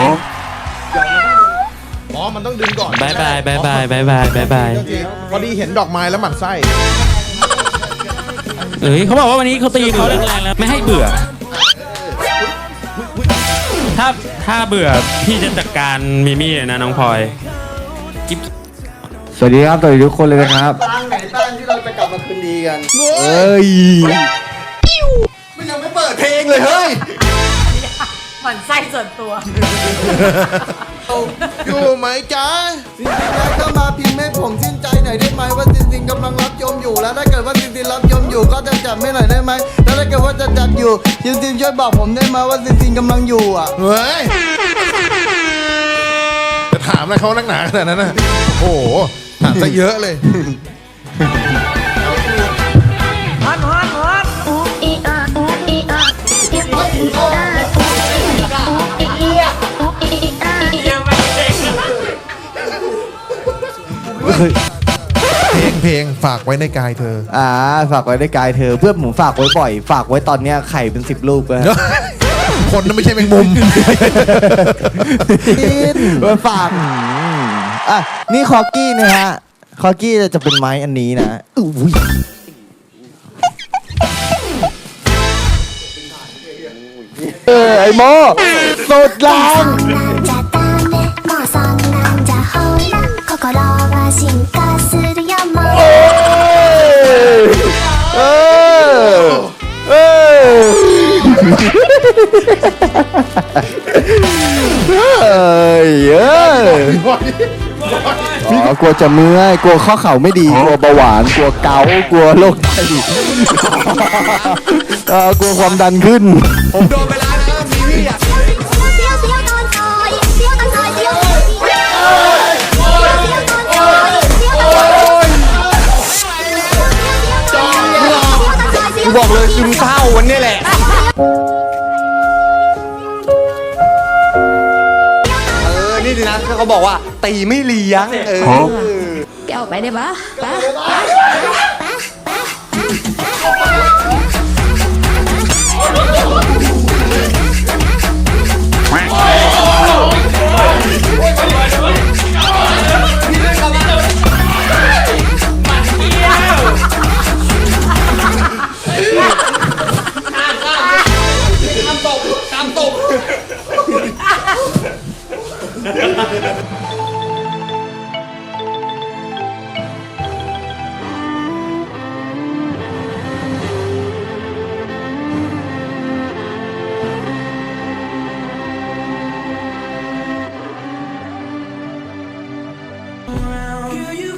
าย อ๋อ มันต้องดึงก่อนบายบายบายบายบายบายบายบายโอเคพอดีเห็นดอกไม้แล้วหมั่นไส้ เอ้ยเขาบอกว่าวันนี้เขาตีเขาแรงๆแล้วไม่ให้เบื่อ ถ้าถ้าเบื่อพี่จะจัดการมิมี่เลยนะน้องพลอยกิ๊บสวัสดีครับสวัสดีทุกคนเลยนะครับ ตั้งไหนตั้งที่เราจะกลับมาคืนดีกันเอ้ย มันยังไม่เปิดเพลงเลยเฮ้ย หมันไส้ส่วนตัว อยู่ไหมจ๊ะจริงๆแล้วก็มาพิมพ์ให้ผมชื่นใจหน่อยได้ไหมว่าจริงๆกำลังรับชมอยู่ แล้วถ้าเกิดว่าจริงๆรับชมอยู่ก็จะจับไม่หน่อยได้ไหมแล้วถ้าเกิดว่าจะจับอยู่จริงๆช่วยบอกผมได้ไหมว่าจริงๆกำลังอยู่อะ เฮ้ยจะถามอะไรเขานักหนาขนาดนั้นนะโอ้โหถามซะเยอะเลย あเพลงเพลงฝากไว้ในกายเธอ อ่าฝากไว้ในกายเธอ เพื่อนผมฝากไว้บ่อย ฝากไว้ตอนเนี้ยไข่เป็นสิบลูกเลย คนนั้นไม่ใช่แมงมุม มันฝากอืมอะนี่คอกี้นะฮะ คอกี้จะเป็นไม้อันนี้นะอุ้ยเออไอโมสุดแรง 進化するよもう เออเออเอ้ยเอ้ยอ๋อกลัวจะเมื่อยกลัวข้อเข่าไม่ดี กลัวเบาหวาน กลัวเกาต์กลัวโรคไตเออกลัวความดันขึ้น 不要不要当 บอกเลยซึมเศร้าวันนี้แหละ เออ นี่ดินะเขาบอกว่า ตีไม่เลี้ยง เออ แกออกไปได้ปะปปะปะปะปะ Girl, you